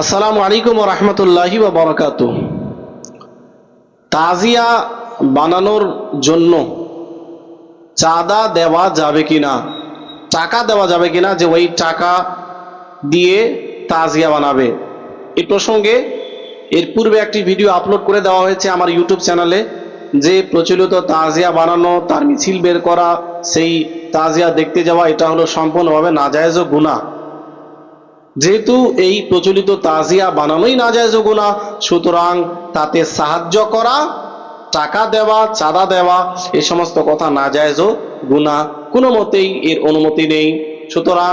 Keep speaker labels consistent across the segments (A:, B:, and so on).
A: আসসালামু আলাইকুম রহমতুল্লাহি বরকাত তাজিয়া বানানোর জন্য চাঁদা দেওয়া যাবে কিনা, টাকা দেওয়া যাবে কিনা যে ওই টাকা দিয়ে তাজিয়া বানাবে। এই প্রসঙ্গে এর পূর্বে একটি ভিডিও আপলোড করে দেওয়া হয়েছে আমার ইউটিউব চ্যানেলে যে প্রচলিত তাজিয়া বানানো, তার মিছিল বের করা, সেই তাজিয়া দেখতে যাওয়া, এটা হলো সম্পূর্ণভাবে নাজায়েজ গুনাহ। যেহেতু এই প্রচলিত তাজিয়া বানানোই না যায় গুণা সুতরাং তাতে সাহায্য করা, টাকা দেওয়া, চাঁদা দেওয়া এই সমস্ত কথা না যায় গুণা কোনো মতেই এর অনুমতি নেই। সুতরাং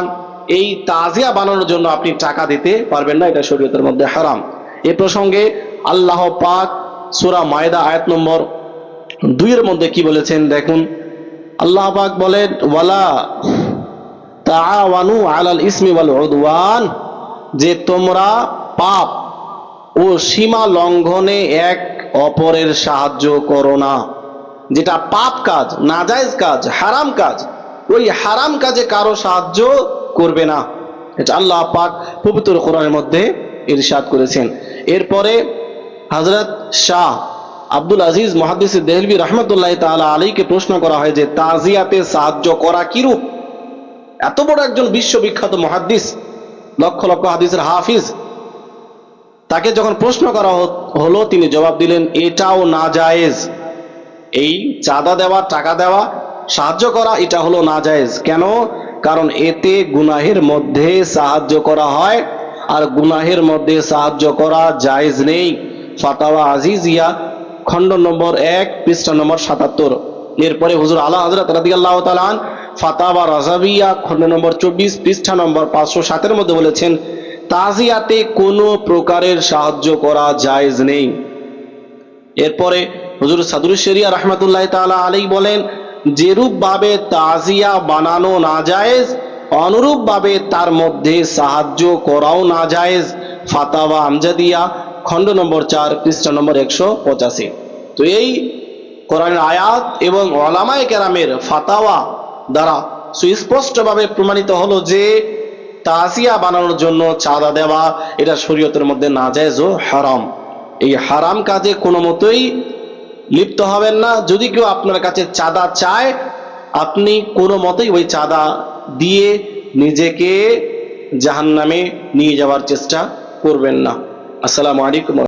A: এই তাজিয়া বানানোর জন্য আপনি টাকা দিতে পারবেন না, এটা শরীয়তের মধ্যে হারাম। এ প্রসঙ্গে আল্লাহ পাক সুরা মায়দা আয়াত নম্বর দুইয়ের মধ্যে কি বলেছেন? দেখুন, আল্লাহ পাক বলেন, ওয়ালা তাআওয়ানু আলাল ইসমি ওয়াল উদওয়ান, যে তোমরা পাপ ও সীমা লঙ্ঘনে এক অপরের সাহায্য করো না। যেটা পাপ কাজ, নাজায়েজ কাজ, হারাম কাজ, ওই হারাম কাজে কারও সাহায্য করবে না। এটা আল্লাহ পাক পবিত্র কোরআনের মধ্যে ইরশাদ করেছেন। এরপরে হযরত শাহ আব্দুল আজিজ মহাদিস দেহলবি রহমতুল্লাহ তালা আলীকে প্রশ্ন করা হয় যে তাজিয়াতে সাহায্য করা কিরূপ? এত বড় একজন বিশ্ববিখ্যাত মহাদ্দিস, লক্ষ লক্ষ হাদিসের হাফিজ, তাকে যখন প্রশ্ন করা হলো, তিনি জবাব দিলেন, এটাও না জায়েজ এই চাঁদা দেওয়া, টাকা দেওয়া, সাহায্য করা, এটা হলো না জায়েজ কেন? কারণ এতে গুনাহের মধ্যে সাহায্য করা হয়, আর গুনাহের মধ্যে সাহায্য করা জায়েজ নেই। ফাতাওয়া আজিজিয়া, খণ্ড নম্বর এক, পৃষ্ঠা নম্বর সাতাত্তর। এরপরে হুজুর আলা হজরত রাদিয়াল্লাহ তালান ফাতাওয়া রাজাবিয়া খণ্ড নম্বর চব্বিশ, পৃষ্ঠা নম্বর পাঁচশো সাতের মধ্যে বলেছেন, তাজিয়াতে কোনো প্রকারের সাহায্য করা জায়েজ নেই। এরপরে হুজুর সাদুর শরিয়া রহমতুল্লাহ তাআলা আলী বলেন যেরূপ ভাবে তাজিয়া বানানো না জায়েজ অনুরূপ ভাবে তার মধ্যে সাহায্য করাও না জায়েজ, ফাতাওয়া আমজাদিয়া খণ্ড নম্বর চার, পৃষ্ঠা নম্বর একশো পঁচাশি। তো এই কোরআনের আয়াত এবং ওলামায়ে কেরামের ফাতাওয়া দ্বারা সুস্পষ্টভাবে প্রমাণিত হলো যে তাজিয়া বানানোর জন্য চাঁদা দেওয়া এটা শরীয়তের মধ্যে না যায় হারাম। এই হারাম কাজে কোনো মতোই লিপ্ত হবেন না। যদি কেউ আপনার কাছে চাঁদা চায়, আপনি কোনো মতেই ওই চাঁদা দিয়ে নিজেকে জাহান্নামে নিয়ে যাওয়ার চেষ্টা করবেন না। আসসালামু আলাইকুম